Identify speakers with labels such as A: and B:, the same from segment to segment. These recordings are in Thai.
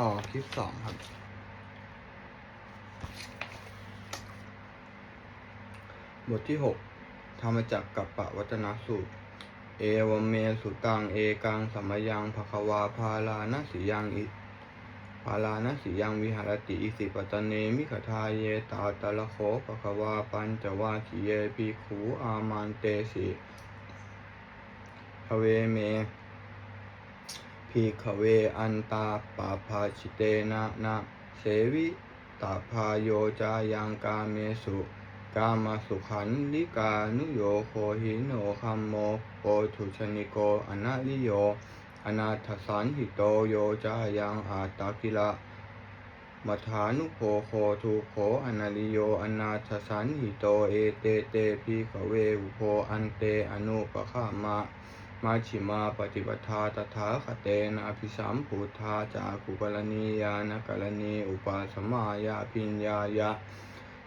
A: ต่อคลิปสองครับ บทที่หกธรรมจักกับปะวัตนสูตร เอวเมสุตังเอกังสัมยังภควาพาลานะสียังอิพาลานะสียังวิหารติอิสิปตเนมิขทาเยตาตะละโขภควาปัญจวาคีเยปีขูอามันเตสิภเวเม พีขเวอันตาปาภาชิเตนะนะเสวิตาพาโยจายังกาเมสุกามาสุขันลิกานุโยโคหิโนคัมโมโปทุชนิโกอนาลิโย อนาถสันหิโตโยจายังอาตากิละมัฐานุโภโคทูโขอนาลิโย อนาถสันหิโตเอเตเตพีขเวอุโพอันเตอนุปะขามะ มาชิมาปฏิปทาตถาคเตนะภิสัมพุทธาจากุกรณียานกรณีอุปาสมายาปิญญายะ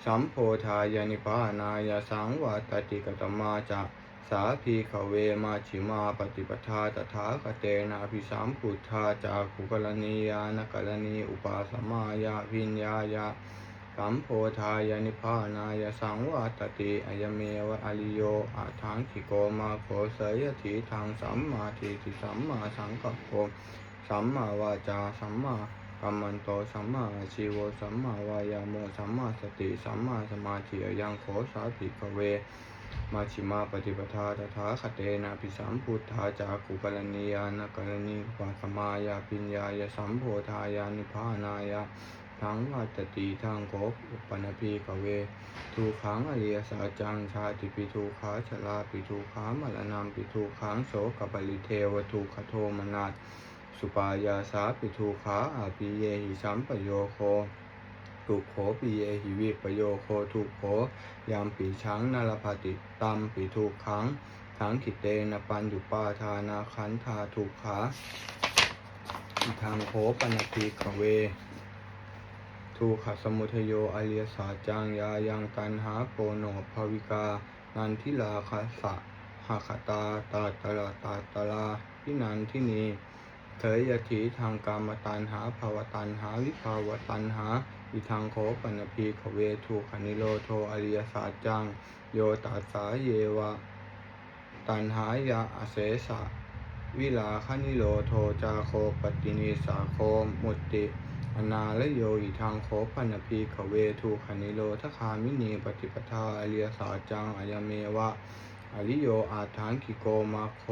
A: สัมโพธายานิพานายาสังวัตติกตมาจะสาพีขเวมาชิมาปฏิปทาตถาคเตนะภิสัมพุทธาจากุกรณียานกรณีอุปาสมายาปิญญายะ สัมโพธายานิพพานายสังวัตติอายเมวะอริโยอาทังคิโกมาโคเสยถีทางสัมมาทิฏฐิสัมมาสังกัปโปสัมมาวาจาสัมมากัมมันโตสัมมาชีโวสัมมาวายาโมสัมมาสติสัมมาสมาธิยังโคสาภิกเว มาชิมาปฏิปทาตถาคเตนะภิสัมพุทธาจากุกรณียานกรณีอุปัสมายาปิญญายสัมโพธายานิพพานายะ ทั้งวัตติทางโกอุปนพีกเวทูขังอริยสัจจังชาติปิทูขาชลาปิทูขามรณามปิทูขังโสกปริเทวทูขโทมนาตสุปายาสาปิทูขาอาปิเยหิสัมปโยโคทุกโขปิเยหิวิปโยโคทุกโขยามปีช้างนารพติตัมปิทูขังทั้งขิเตนปัญจุปาทานาขันธาทุกขาทางโคปนพีกเว ทูขสมุทโยอริยสาจังยายังตันหาโกโนภาวิกา นันทิลาคาสะหคตาตาตลาตาตลาพินันทินีเถยยถีทางกามตันหาภาวตันหาวิภาวตันหาวิทางโคปนพีขเวทูขนิโรโทอริยสาจัง โยตัสสาเยวะ ตันหายะอเสสะวิลาคนิโรโทจาโคปตินิสาโคมุติ อนาลโยอิทางโคปันพีขเวทูขนิโรทคามินีปฏิปทาอริยสาจังอายเมวะอริโยอาทานกิโกมาโค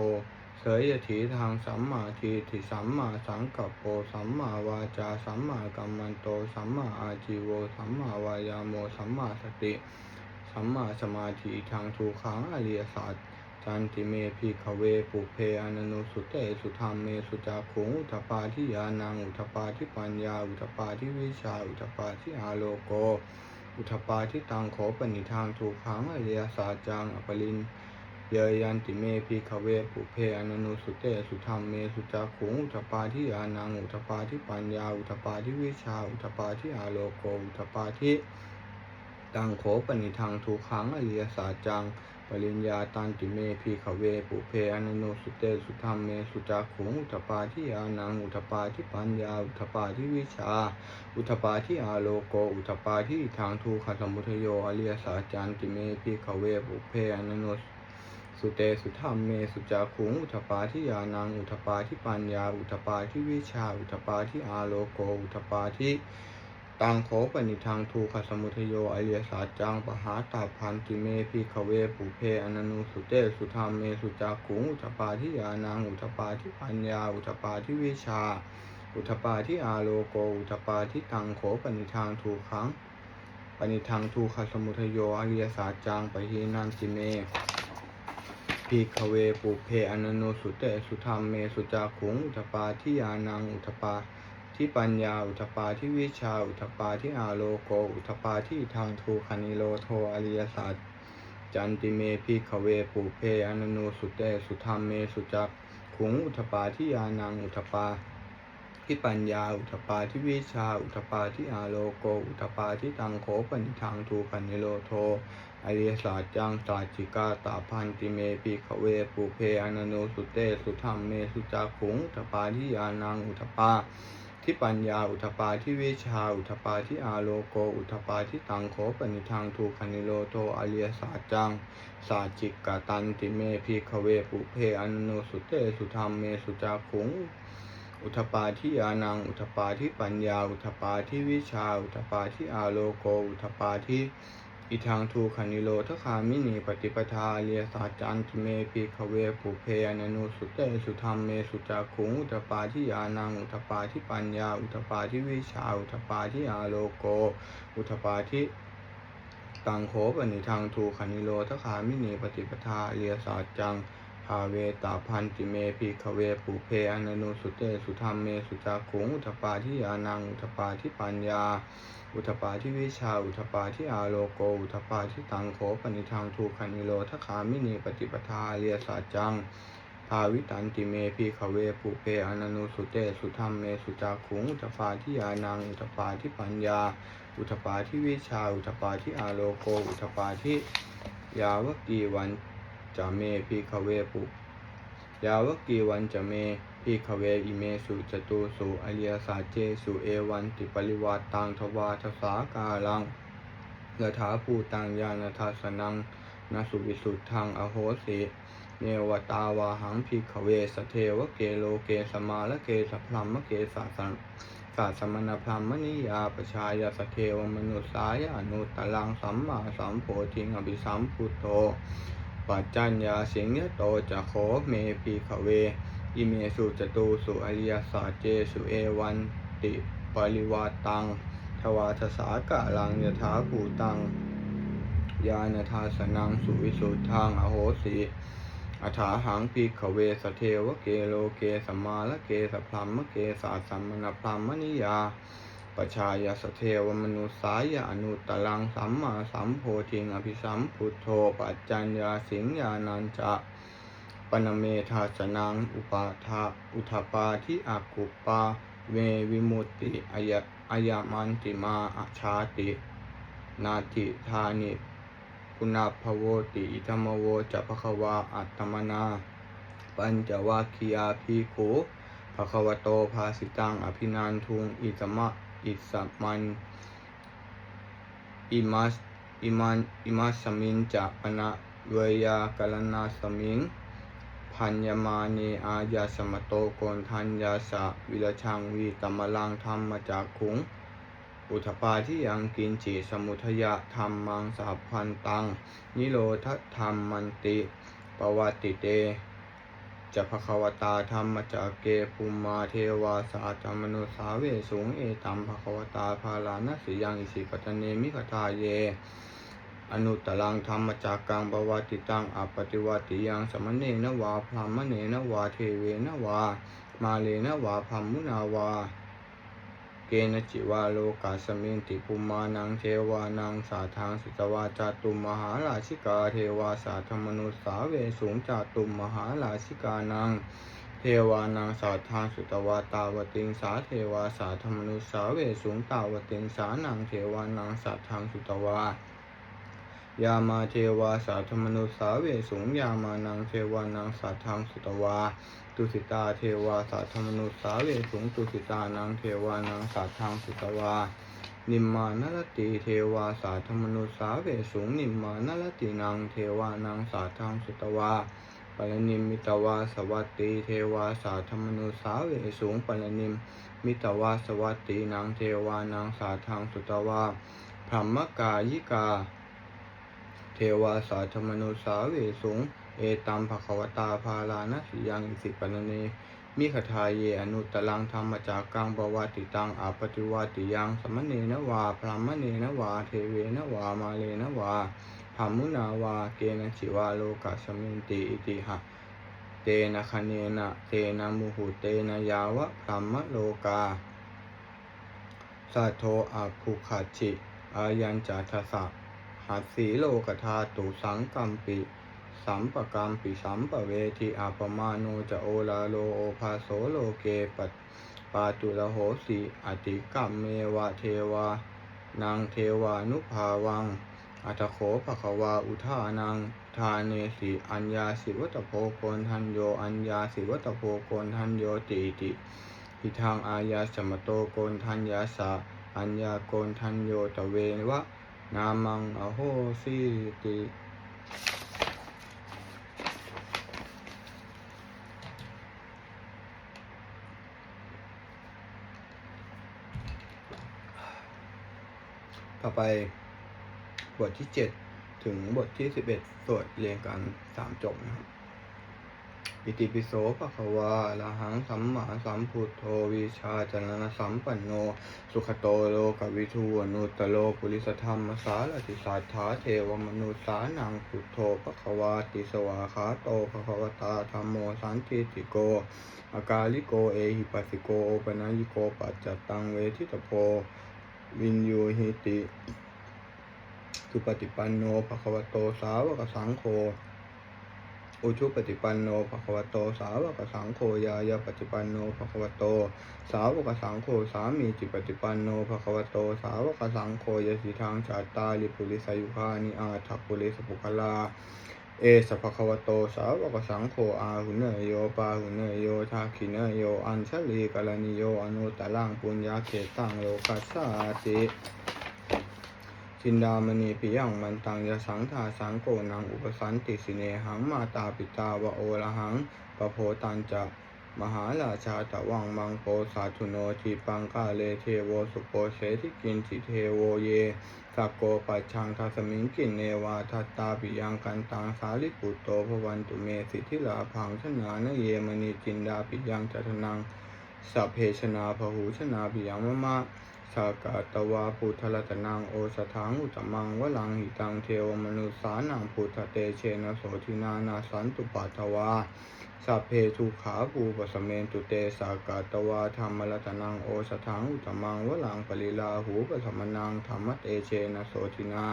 A: เสยยถีทางสัมมาทีติสัมมาสังกัปโปสัมมาวาจาสัมมากัมมันโตสัมมาอาจีโวสัมมาวายาโมสัมมาสติ สัมมาสมาธิทางทูขังอริยสัจ จันติเมพิขเวปุเพอนันุสุเตสุธรรมเมสุจาขุงอุทปาทิยานังอุทปาทิปัญญา อุทปาทิวิชา อุทปาทิอาโลโก อุทปาทิตังโขปนิทางทูขังอริยสัจจังอปรินเยยันติเมพิขเวปุเพอนันุสุเตสุธรรมเมสุจาขุงอุทปาทิยานังอุทปาทิปัญญาอุทปาทิวิชาอุทปาทิอาโลโกอุทปาทิตังโขปนิทังทุขังอริยสาจัง ริญญาตันติเมพีขเวปุเพอนันโนสุเตสุธรรมเมสุจักขุงอุทปาทิยานังอุทปาทิปัญญาอุทปาทิวิชา อุทปาทิอาโลโกอุทปาทิทางทูขสมุทโยอริยสาจันติเมพีขเวปุเพอนันโนสุเตสุธรรมเมสุจักขุงอุทปาทิยานังอุทปาทิปัญญาอุทปาทิวิชา อุทปาทิอาโลโกอุทปาทิ ตังโขปนิทางทูขสมุทโยอริยสาจังปหาตาพันติเมพิขเวปุเพอนันุสุเตสุธรรมเมสุจักขุงอุทปาทิยานังอุทปาทิปัญญา อุทปาทิวิชา อุทปาทิอาโลโกอุทปาทิตังโขปนิทางทูขังปนิทางทูขสมุทโยอริยสาจังปหินันติเมพิขเวปุเพอนันุสุเตสุธรรมเมสุจักขุงอุทปาทิยานังอุทปา ที่ปัญญาอุทปาที่วิชาอุทปาที่อาโลโกอุทปาที่ทางทูคณิโลโทอริยสัจจันติเมพิขเวปุเพอนันูสุเตสุธรรมเมสุจักขุงอุทปาที่ยานังอุทปาที่ปัญญาอุทปาที่วิชาอุทปาที่อาโลโกอุทปาที่ตังโขปนิทางทูคณิโลโทอริยสัจจังสาจิกาตาพันติเมพิขเวปุเพอนันูสุเตสุธรรมเมสุจักขุงอุทปาที่ยานังอุทปา ทิปัญญาอุทปาทิวิชาอุทปาทิอาโลโกอุทปาทิตังโขปนิทังทูคณิโลโทอเลียสาจังสาจิกกาตันติเมพีคเวปุเพอนุโนสุเตสุธรรมเมสุจาขุงอุทปาทิยานังอุทปาทิปัญญาอุทปาทิวิชาอุทปาทิอาโลโกอุทปาทิ อิทังทูคณิโลทคามินีปฏิปทาเลียสาจันติเมพีคเวปุเพอนันุสุเตสุธรรมเมสุจาขุงอุทปาทิยานังอุทปาทิปัญญา อุทปาทิวิชา อุทปาทิอาโลโก อุทปาทิตังโขปนิทังทูคณิโลทคามินีปฏิปทาเลียสาจังภาเวตาพันติเมพีคเวปุเพอนันุสุเตสุธรรมเมสุจาขุงอุทปาทิยานังอุทปาทิปัญญา อุทปาทิวิชา อุทปาทิอาโลโก อุทปาทิตังโขปนิทังทูคณิโลทคามินีปฏิปทาเลียสาจัง ภาวิตันติเมพีคเวปุเพอนันุสุเตสุธรรมเมสุจาขุงอุทปาทิยานัง อุทปาทิปัญญา อุทปาทิวิชา อุทปาทิอาโลโก อุทปาทิยาวกีวันจะเมพีคเวปุยาวกีวันจะเม พีคเวอิเมสุจตุสุอริยสัจเจสุเอวันติปริวาตังทวาทสากาลังยถาภูตังญาณทัสนังนสุวิสุทธังอโหสิเนวตาวาหังพิกเวสเทวเกโลเกสมาละเกสพลัมมะเกสาสังสาสมณพรหมนิยาปชายาสเทวมนุสายอนุตลังสัมมาสัมโพธิงอภิสัมพุทโธปัจจัญญาสิงยโตจะโขเมพีขเว อิเมสุจตูสุอริยสัจเจสุเอวันติปริวาตัง ทวาทสากะลังยถาภูตัง ยานทาสนังสุวิสุทธังอโหสิอัฐาหังพีขเวสเทวเกโลเกสมมาละเกสพลัมมะเกสาสัมมณพลัมมนิยาปชายาสเทวมนุสายอนุตลังสัมมาสัมโพธิงอภิสัมพุทโธปัจจัญญาสิงญานันจะ นเมธาสนังอุปาทาอุทปาทิอากุปาเววิมุตติอายะอายามันติมาอาชาติ นาทิธานิปุณพโวติอิธรรมโวจะภควาอัตตมนา ปัญจวัคคียาพีโขภควโตภาสิตังอภินันทุงอิสมะอิสมันอิมัสอิมันอิมัสสมิงจะปนะเวยากลนาสมิง พัญญมาเนอาญาสมโตโกนทัญญาสะวิรชังวีตมลังธรรมจากขุง อุทปาที่ยังกินจิสมุทยะธรรมังสัพพันตัง นิโรธธรรมมันติปวัติเตจะภควตาธรรมจากเกภูมิมาเทวาสาธรรมนุสาเวสูงเอตัมภควตาภาลานะสิยังอิสิปตเนมิกทาเย อนุตตรังธรรมจากกังบวติตังอปฏิวัติยังสมณเณนวาพรหมเณนวาเทเวนวา มาเลนวาพรหมุนาวา เกณจิวาโลกาสมิงติภูมานังเทวานังสาทางสุตวาจาตุมมหาราชิกาเทวาสาธรรมนุสาเวสูงจาตุมมหาราชิกานังเทวานังสาทางสุตวาตาวติงสาเทวาสาธรรมนุสาเวสูงตาวติงสานังเทวานังสาทางสุตวา ยามาเทวาสาธมนุสาเวสูงยามานังเทวานังสาทางสุตวาตุสิตาเทวาสาธมนุสาเวสูงตุสิตานังเทวานังสาทางสุตวานิมมานรติเทวาสาธมนุสาเวสูงนิมมานรตินังเทวานังสาทางสุตวาปรนิมมิตวาสวัตติเทวาสาธมนุสาเวสูงปรนิมมิตวาสวัตตินังเทวานังสาทางสุตวาพรหมกายิกา เทวาสาธมนุสาเวสูงเอตัมภควตาภาลานะสิยังอิสิปนเน มิขทาเยอนุตลังธรรมจากกังบวติตังอาปฏิวติยังสมณเณนวาพรหมเณนวา เทเวนวามาเลนวาพรหมุนาวาเกณจิวาโลกัสมินติอิติหะ เตนะคะเนนะเตนะมุหุเตนะยาวะพรมโลกาสัทโทอาภุขัดฉิอายัญจัทสะ หัสสีโลกธาตุสังกัมปิสัมปกรรมปิสัมปเวทิอาปมาโนจะโอลาโลโอภาโสโลเกปัปาตุระโหสีอติกัมเมวะเทวานางเทวานุภาวัง อัตโขภควาอุทานังทาเนสีอัญญาสิวัตโพโกนทันโยอัญญาสิวัตโพโกนทันโยติติพิทางอายาสมโตโกนทัญญาสะอัญญาโกนทัญโยตเววะ นามังอโหสิติต่อไปบทที่ 7 ถึงบทที่ 11 สวดเรียงกัน 3 จบนะครับ อิติปิโสภะคะวาอะระหังสัมมาสัมพุทโธวิชาจรณะสัมปันโน สุขโตโลกวิทูอนุตตโลปุริสธรรมสารติสัทธาเทวมนุษสานังพุทโธภะคะวาติสวาคาโตภะคะวตาธรรมโมสันติติโกอากาลิโกเอหิปัสสิโกปนัญิโกปัจจตังเวทิตโพวินยูหิติสุปฏิปันโนภะคะวะโตสาวกสังโฆ อุชุปฏิปันโนภะคะวะโต สาวกสังโฆยายาปฏิปันโนภะคะวะโต สาวกสังโฆสามีจิปฏิปันโนภะคะวะโต สาวกสังโฆยสิทางชาตาลิปุริสายุคานิอาทัพปุริสปุคลาเอสภะคะวะโตสาวกสังโฆอาหุเนยโยปาหุเนยโยทาคิเนยโย อัญชลีกาลนิโยอนุตตะลังปุญญาเขตังโลกัสสาติ จินดามณีปิยังมันตังยสังทาสังโกนังอุปสันติสิเนหังมาตาปิตาวะโอระหังปะโพตันจะมหาราชาตะวังมังโปสาธุโนทีปังกาเลเทโวสุโปเสทิกินสิเทโวเยสักโกปัจชังทัสมิงกินเนวาทัตตาปิยังกันตังสาลิปุตโตภวันตุเมสิทธิลาพังชนานเยมณีจินดาปิยังจัตนังสัพเพชนาพหูชนาปิยังมะมะ สากาตวาพุทธรัตนังโอสถังอุตมังวลังหิตังเทวมนุสานังพุทธเตเชนะโสทินานาสันตุปัตวาสัพเพทุขาภูปสเมนตุเตสากาตวาธรรมรัตนังโอสถังอุตมังวลังปริลาหูปสมนังธรรมเตเชนะโสทินา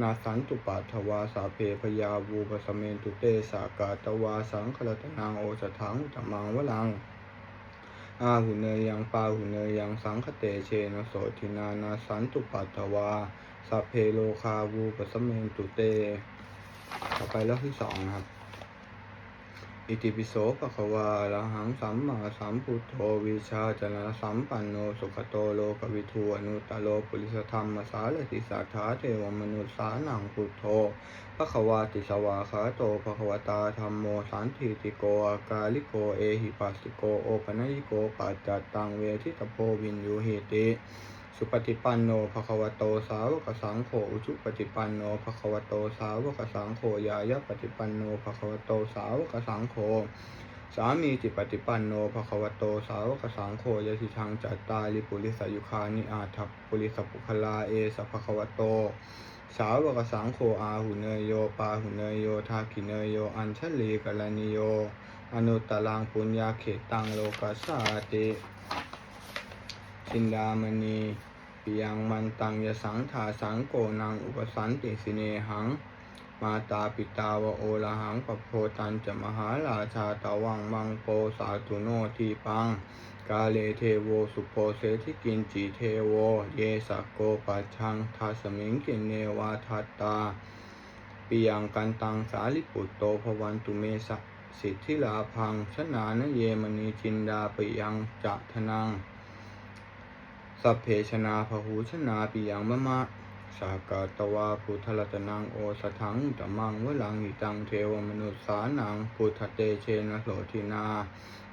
A: นาสันตุปัตวาสัพเพพยาวูปสเมนตุเตสากาตวาสังครัตนังโอสถังอุตมังวลัง อาหุเนยยังปาหุเนยยังสังคเตเชนะโสทินานาสันตุปัตถวาสัพเพโลคาวูปสมเมนตุเต ต่อไปรอบที่สองนะครับ อิติปิโสภะควาอะระหังสัมมาสัมพุทโธวิชาจนะสัมปันโนสุขโตโลกวิทูอนุตตโลปุริสธรรมสารติสัทธาเทวมนุษสานังพุทโธภะควาติสวาคาโตภะควตาธรรมโมสันติติโกอากาลิโกเอหิปัสสิโกโอปนัญิโกปัจจัตตังเวทิตโพวินยูหิติ สุปฏิปันโนภะคะวะโตสาวกสังโฆอุชุปฏิปันโนภะคะวะโตสาวกสังโฆยายะปฏิปันโนภะคะวะโตสาวกสังโฆสามีจิปฏิปันโนภะคะวะโตสาวกสังโฆยสิทางจัตตาลิปุริสายุคานิอาทัปุริสปุคลาเอสภะคะวะโต สาวกสังโฆอาหุเนยโยปาหุเนยโยทาคิเนยโยอัญชลีกาลนิโย อนุตตลังปุญญาเขตังโลกัสสาติ จินดามณีปิยังมันตังยสังทาสังโกนังอุปสันติสิเนหัง มาตาปิตาวโอระหังปโพตันจะมหาราชาตะวังมังโปสาตุโนทีปัง กาเลเทโวสุโพเสทิกินจีเทโว เยสกโกปัชังทัสมิงกินเนวาทัตตาปิยังกันตังสาลิปุตโตภวันตุเมสะสิทธิลาพังชนานเยมณีจินดาปิยังจะทนัง สัพเพชนาพหูชนาปิยังมะมะสากาตวาพุทธรัตนังโอสถังตมังวลังหิตังเทวมนุษสานังพุทธเตเชนะโสทินา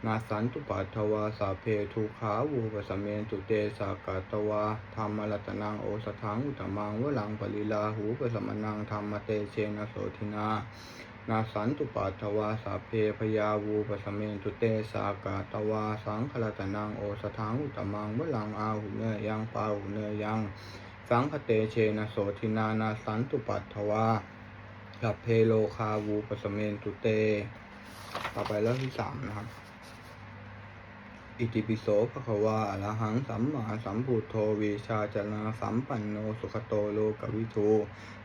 A: นาสันตุปัตถวาสัพเพทุขาวูปสเมนตุเตสากาตวาธรรมรัตนังโอสถังอุตมังวลังปริลาหูปสมนังธรรมเตเชนะโสทินา นาสันตุปัตวาสาเพพยาวูปสเมนตุเตสากาตวาสังครัตนางโอสถังอุตมังวลังอาหุเนยยังปาหุเนยยัง สังคเตเชนะโสทินานาสันตุปัตวาสัพเพโลคาวูปสเมนตุเต ต่อไปเรื่องที่สามนะครับ อิติปิโสภะควาอะระหังสัมมาสัมพุทโธวิชาจนะสัมปันโนสุขโตโลกวิทู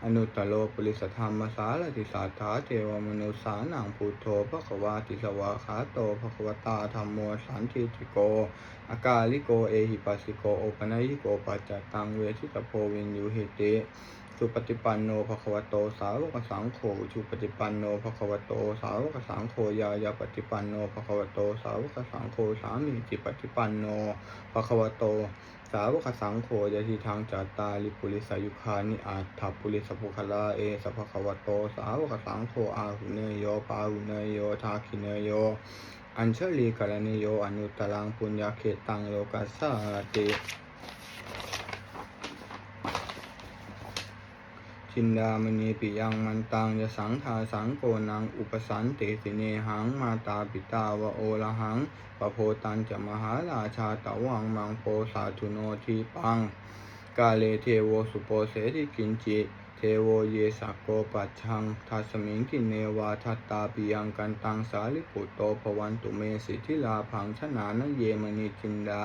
A: อนุตตโลปุริสธรรมสารติสัทธาเทวมนุสานังพุทโธภะควาติสวาคาโตภะควตาธรรมโมสันติติโก อากาลิโกเอหิปัสสิโกโอปนัยิโกปัจจตังเวทิตโพวินยูหิติ สุปฏิปันโนภควโตสาวกสังโฆสุปฏิปันโนภควโตสาวกสังโฆยายาปฏิปันโนภควโตสาวกสังโฆสามีจิปฏิปันโนภควโต สาวกสังโฆยะทิทางจัตตาลิปุริสายุคานิอาทัปุริสปุคลาเอสภควโต สาวกสังโฆอาหุเนยโยปาหุเนยโยทาคิเนยโยอัญเชลีกรณิโยอนุตตรังปุญญาเขตังโลกัสสาติ ชินดามณีปิยังมันตังยสังทาสังโกนังอุปสันติสิเนหังมาตาปิตาวะโอละหังปะโพตันจะมหาราชาตะวังมังโปสาธุโนทีปัง กาเลเทโวสุโปเสติกินจิเทโวเยสักโกปัจชังทัสมิงกินเนวาทัตตาปิยังกันตังสาลิปุตโตภวันตุเมสิทธิลาพังชนานเยมณีจินดา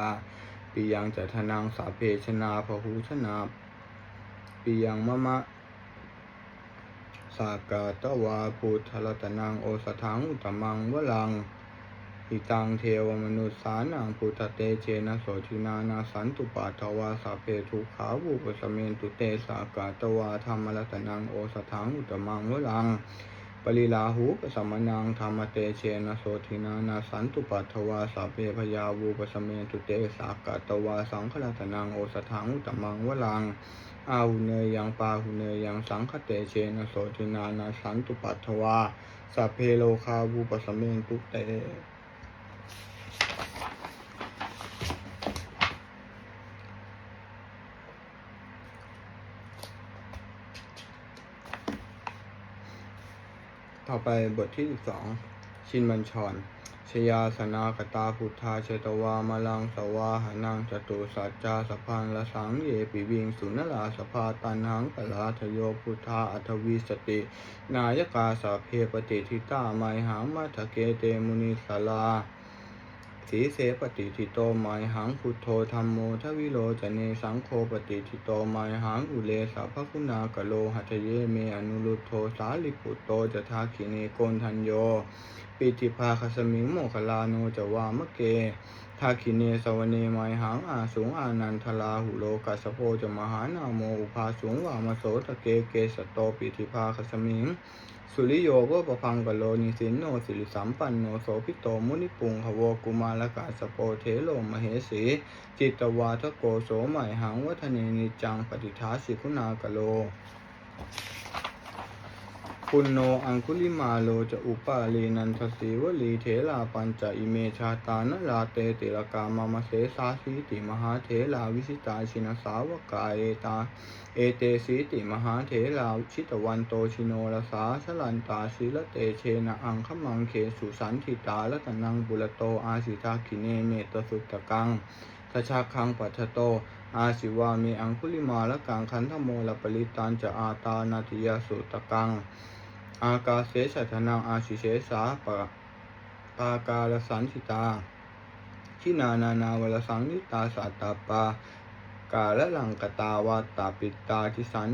A: ปิยังจัทนังสาเพชนาพหูชนาปิยังมะมะ สากาตวาพุทธรัตนังโอสถังอุตมังวลังอิตังเทวมนุษสานังพุทธเตเชนะโสทินานาสันตุปาทวาสาเพทุขาวุปสเมนตุเตสากาตวาธรรมรัตนังโอสถังอุตมังวลังปริลาหูปสมนังธรรมเตเชนะโสทินานาสันตุปัทวาสาเพพยาวูปสเมนตุเตสากาตวาสังฆรัตนังโอสถังอุตมังวลัง อาหุเนยยังปาหุเนยยังสังคเตเชนะโสตินานาสันตุปัทถวาสัพเพโลคาวูปสเมนตุเตต่อไปบทที่12ชินบัญชร ชยาสนากตาพุทธาเชตวามลังสวาหานังจตุสัจจาสพันละสังเยปิวิงสุนลาสภาตันหังปลาทโยพุทธาอัทวีสติ นายกาสาเพปฏิทิตาไมหังมัทเกเตมุนิสลาสีเสปฏิทิโตไมหังพุทโธธรรมโมทวิโลจเนสังโฆปฏิทิโตไมหังอุเลสัพพคุณากะโลหัตเยเมอนุรุโทสาลิปุตโตจะทาคิเนโกนทันโย ปิติภาคสมิงโมคลาโนจะวามเกทาคิเนสวเนไมหังอาสูงอานันทลาหุโลกัสสโพจะมหานาโมอุภาสูงวามโสตะเกเกสตโตปิติภาคสมิงสุริโยโกปะพังกโลนิสินโนสิริสัมปันโนโสพิโตมุนิปุงหวกุมารกาสโปเทโลมเหสี จิตวาทโกโสไมหังวัฒเนนิจังปฏิทาสิกุณากะโล ปุณโนอังคุลิมาโลจะอุปาลีนันทสีวลีเถลาปัญจอิเมชาตานลาเตติลกามามเสสาสีติมหาเถลาวิสิตาชินสาวกาเอตา เอเตสีติมหาเถลาชิตวันโตชิโนรสาสลันตาศิลเตเชนะอังคมังเคสุสันทิตาละตนังบุรโตอาสิทาคิเนเมตสุตตะกังทชาคังปัทโต อาสิวามีอังคุลิมาละกังคันธโมลปริตันจะอาตานาติยสุตตะกัง อากาเสชัทนังอาชิเชสาปะปากาลสันติตา ชินานานาวลสังนิตาสัตตาปากาละลังกตาวาตาปิตาทิสัน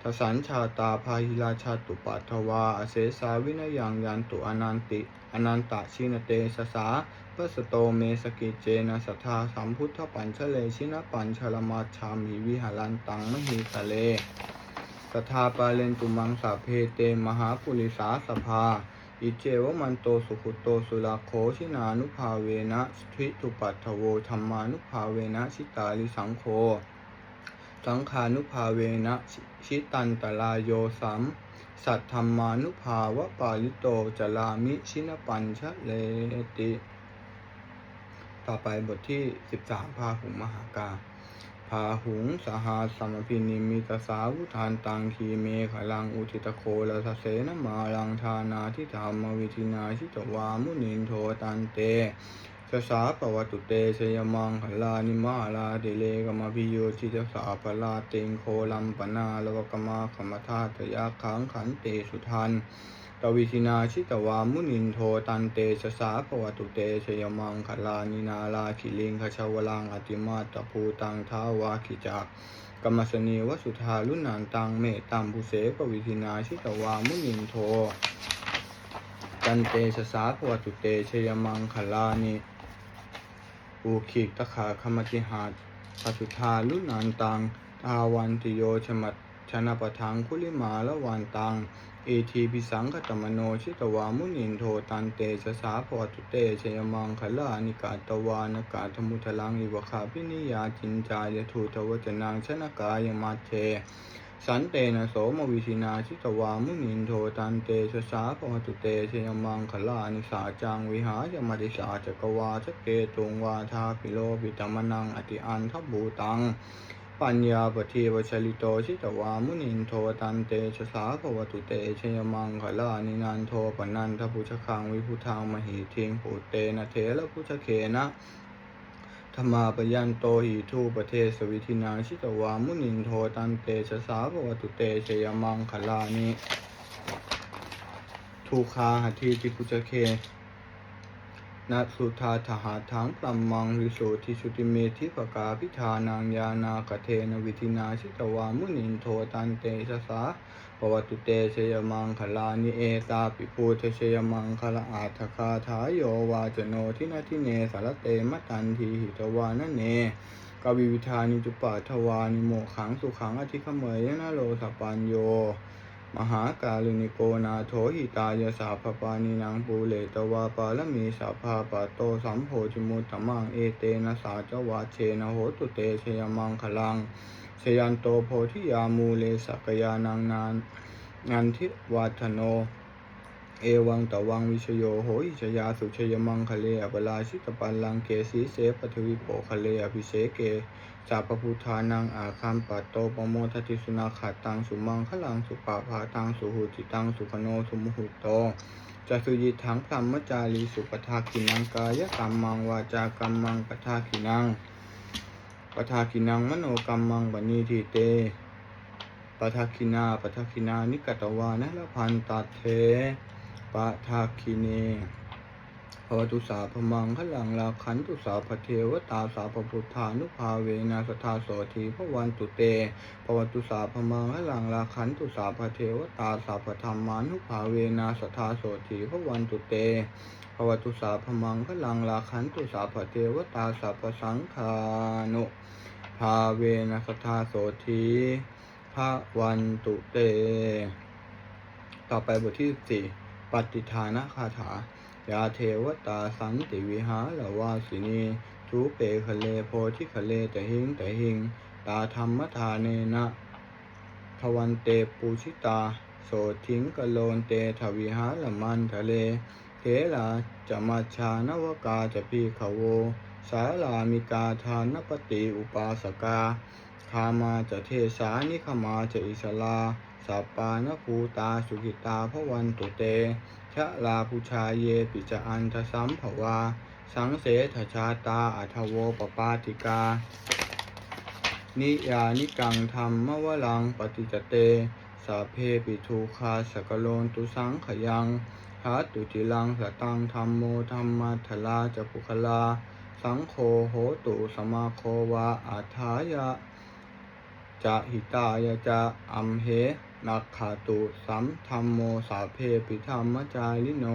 A: ทสันชาตาพาหิราชาตุปัทวาอเสสาวินยังยันตุอนันติ อนันตะชินเตสสาพสโตเมสกิเจนะสัทธาสัมพุทธปัญชเลชินปัญชลมาชามิวิหารันตังมหิทะเล ตถาปาเลนตุมังสาเพเตมหาปุริสาสภา อิเจวมันโตสุขุโตสุลาโคชินานุภาเวนะสทิตุปัทถโวธรรมานุภาเวนะชิตาลิสังโฆสังขานุภาเวนะชิตันตลายโยสัมสัทธรรมานุภาวะปาลิโตจลามิชินปัญชะเลติ ต่อไปบทที่ 13พาหุงมหากา พาหุงสหาสมพินิมิตสาวุทานตังคีเมขลังอุทิตโคลสเสนมาลังทานาทิธรรมวิธินาชิตวามุนินโทตันเตสสาปวัตุเตชยมังขลานิมาลาเดเลกมพิโยชิตสาปลาเตงโคลัมปนาลวกมาขมธาตยาขังขันเตสุทัน ตวิธินาชิตวามุนินโทตันเตชะสาภวตุเตชยมังคลานินาลาคิลิงคชาวลังอติมาตภูตังท้าวาคิจักกรรมสนีวสุธาลุนันตังเมตตัมบุเสปวิธินาชิตวามุนินโทตันเตชะสาภวตุเตชยมังคลานิอูขิกตะขาคมติหาปสุธาลุนันตังทาวันติโยชมัตชชนะปะทังคุลิมาละวันตัง เอทีพิสังคตมโนชิตวามุนินโทตันเตชะสาปวัตุเตชยมังคลานิกาตวานกาธมุทลังอิวคาพินิยาจินจายทูทวจนังชนกายมาเทสันเตนะโสมวิชินาชิตวามุนินโทตันเตชะสาปวัตุเตชยมังคลานิสาจังวิหายมติสาจักวาชเกตุงวาทาปิโลปิตมนังอติอันทบูตัง ปัญญาปฏิวชลิโตชิตวามุนินโทตันเตชะสาภวตุเตชยมังคลานินันโทปนันทพุชคังวิพุทธังมหิทิงปุเตนะเถระพุชเคนะธรรมาปยันโตหิทูปเทสวิธินาชิตวามุนินโทตันเตชะสาภวตุเตชยมังคลานิทุคาหทีติพุชเค นัสุธาทหาทังปรัมมังริโสทิชุติเมธิปกาพิธานังยานากเทนวิธินาชิตวามุนินโทตันเตชะสาปวัตุเตชยมังคลานิเอตาปิปูเทชยมังคลาอาทคาทายโยวาจโนทินาทิเนสารเตมตันทีหิตวานเนกวิวิธานิจุปาทวานิโมขังสุขังอธิคเมยนะโลสปัญโย มหากาลุนิโกนาโถหิตายาสาภปานินังปูเลตวาปาลมีสาภาปโตสัมโพจมุตตมังเอเตนะสาจวาเชนะโหตุเตชยมังคลังชยันโตโพธิยามูเลสักยานังนานนันทิวัฒโน เอวังตวังวิชโยโหอิชยาสุชยมังคะเลอปลาชิตปันลังเกสีเสปทวิโปคะเลอภิเสเก สาปพุทธานังอาคัมปัตโตปโมทติสุนาขาตังสุมังคลังสุปาภาตังสุหุจิตังสุขโนสุมุหุโตจะสุยิทังพรหมจารีสุปทาคินังกายกรรมังวาจากรรมังปทาคินังปทาคินังมโนกรรมังบณีทีเตปทาคินาปทาคินานิกตวานะละพันตัดเทปทาคิเน ภวตุสาพมังขลังลาขันตุสาพเทวตาสาพพุทธานุภาเวนะสทาโสทีพระวันตุเตภวตุสาพมังขลังลาขันตุสาพเทวตาสาพธรรมานุภาเวนะสทาโสทีพระวันตุเตภวตุสาพมังขลังลาขันตุสาพเทวตาสาพสังฆานุภาเวนะสทาโสทีพระวันตุเต ต่อไปบทที่สี่ปฏิทานะคาถา ยาเทวตาสันติวิหารวาสินีทุเปคะเลโพธิคะเลแต่หิงแต่หิง ตาธรรมทาเนนะทวันเตปูชิตา โสทิงกะโลนเตทวิหารมันทะเลเทลาจะมาชานวกาจะพีขโว สาลามิกาทานปติอุปาสกาคามาจะเทสานิขมาจะอิสลาสัปปานภูตาสุกิตาพระวันตุเต ชะลาภูชาเยปิจอันทสัมภวา สังเสถชาตาอัทโวปปาติกา นิยานิกังธรรมมวลังปฏิจเต สาเพปิทูคาสกโลนตุสังขยังหาตุจิลังสตังธรรมโมธรรมัทลาจะปุคลา สังโฆโหตุสมาโควาอาทายะจะหิตายะจะอัมเห นักขาตุสัมธรรมโมสาเพปิธรรมจาริโน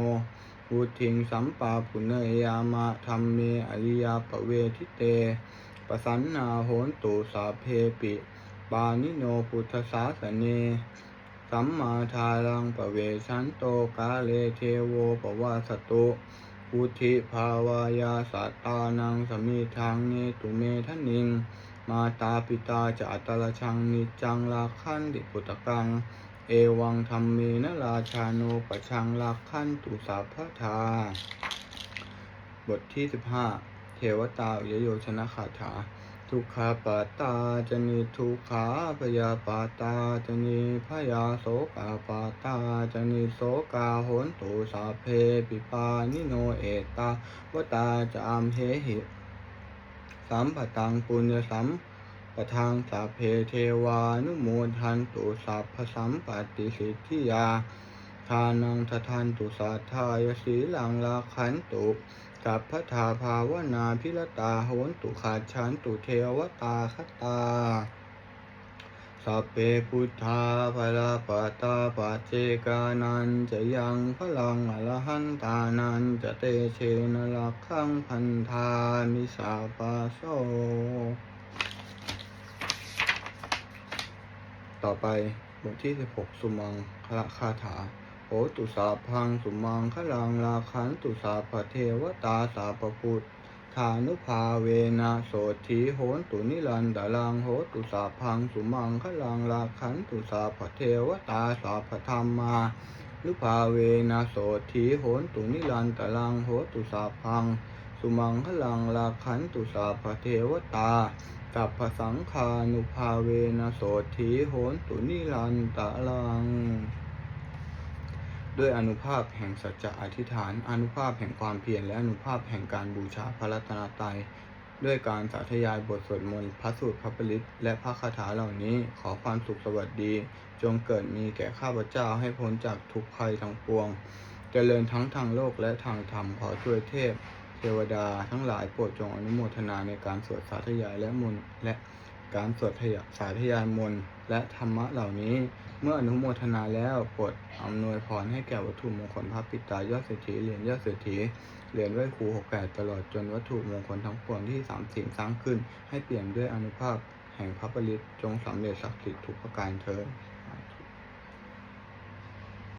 A: วุทิงสัมปาปุเนยยามะธรรมเมอริยาปเวทิเตปสันนาโหนตุสาเพปิ ปานิโนพุทธศาสเน สัมมาทารังปเวชันโตกาเลเทโวปวาสตุพุทิภาวายาสัตตานังสมิทางเนตุเมทนิง มาตาปิตาจะอัตลชังนิจังลาคันติปุตตะกัง เอวังธรรมเมนะราชาโนปชังลาคันตุสาพทา บทที่15เทวตาอยโยชนะคาถา ทุกขาปาตาจะนิทุกขาพยาปาตาจะนิพยาโสกาปาตาจะนิโสกาโหนตุสาเพปิปานิโนเอตาวตาจะอามเหหิ สัมปตังปุญญสัมปทางสาเพเทวานุโมทันตุสัพพสัมปติสิทธิยาทานังททันตุสัทธายสีหลังลาขันตุสัพพทาภาวนาพิรตาโหนตุขาดชันตุเทวตาคตา สัพเพพุทธาภลาปตาปัจเจกานันจะยังพลังอรหันตานันจะเตเชนลักขังพันธามิสาปาโสต่อไปบทที่ 16 สุมังคละคาถาโหตุสาพังสุมังคลังราคันตุสาปเทวตาสาปพุทธานุภาเวนะโสธีโหนตุนิรันดาลังโหตุสาพังสุมังคลังราคันตุสาปเทวตาสาปธรรมานุภาเวนะโสธีโหนตุนิรันดาลังโหตุสาพัง สุมังคลังราคันตุสาปเทวตาสัพพสังคานุภาเวนะโสธีโหนตุนิรันตะลัง ด้วยอนุภาพแห่งสัจจะอธิษฐาน อนุภาพแห่งความเพียรและอนุภาพแห่งการบูชาพระรัตนตรัยด้วยการสาธยายบทสวดมนต์พระสูตรพระปริตและพระคาถาเหล่านี้ขอความสุขสวัสดี จงเกิดมีแก่ข้าพเจ้าให้พ้นจากทุกภัยทั้งปวงเจริญทั้งทางโลกและทางธรรมขอช่วยเทพ เทวดาทั้งหลายโปรดจงอนุโมทนาในการสวดสาธยายและมนและการสวดทยสาธยายมนและธรรมะเหล่านี้ เมื่ออนุโมทนาแล้วโปรดอำนวยพรให้แก่วัตถุมงคลพระปิตายอดเศรษฐีเหรียญยอดเศรษฐีเหรียญไหว้ครูหกแปดตลอดจนวัตถุมงคลทั้งปวงที่สามสิ่งสร้างขึ้น ให้เปลี่ยนด้วยอนุภาพแห่งพระปริตจงสำเร็จศักดิ์สิทธิ์ทุกประการเถิด